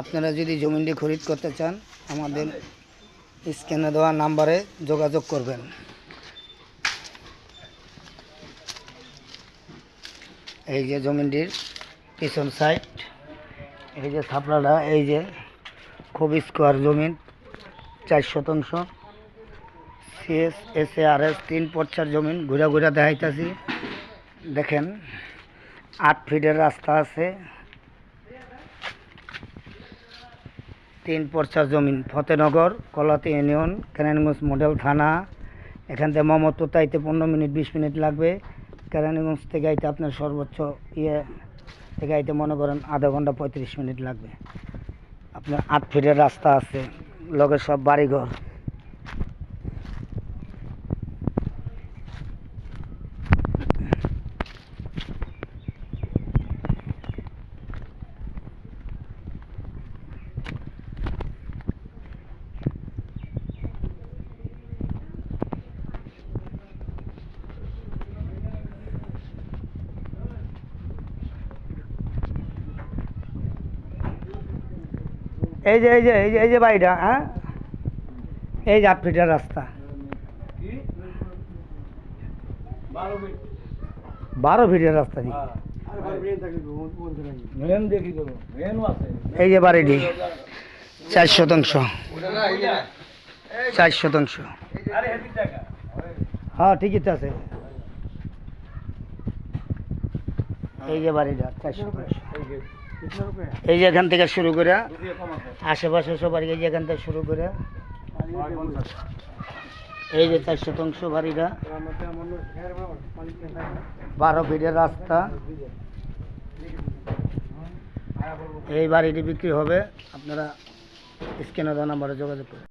আপনারা যদি জমিটি খরিদ করতে চান, আমাদের স্ক্যানে দেওয়া নাম্বারে যোগাযোগ করবেন। এই যে জমিটির পিছন সাইড, এই যে থাপড়াটা, এই যে খুব স্কোয়ার জমিন, চার শতাংশ। CS S A R S তিন পর্চার জমিন, ঘুরা ঘুরা দেখাইতেছি। দেখেন, আট ফিটের রাস্তা আছে। তিন পর্চা জমিন, ফতেনগর, কলাতি ইউনিয়ন, কেরানীগঞ্জ মডেল থানা। এখান থেকে মোহাম্মদ তাইতে পনেরো মিনিট, বিশ মিনিট লাগবে। কেরানীগঞ্জ থেকে আইতে আপনার সর্বোচ্চ ইয়ে থেকে আইতে মনে করেন আধা ঘণ্টা পঁয়ত্রিশ মিনিট লাগবে। আপনার আট ফিটের রাস্তা আছে, লগে সব বাড়িঘর। এই যে এই যে এই যে এই যে বাড়িটা হ্যাঁ? এই যে আট ফিটের রাস্তা বারো ফিটের রাস্তা জি এই যে বাড়িটি চার শতাংশ। চার শতাংশ। হ্যাঁ ঠিকই তো আছে। এই যে বাড়িটা চার শতাংশ। এই যে এখান থেকে শুরু করে আশেপাশে সবার এই যে এখান থেকে শুরু করে এই যে চার শতাংশ বাড়িটা। বারো ফিটের রাস্তা। এই বাড়িটি বিক্রি হবে। আপনারা স্ক্যানার নাম্বারে যোগাযোগ করুন।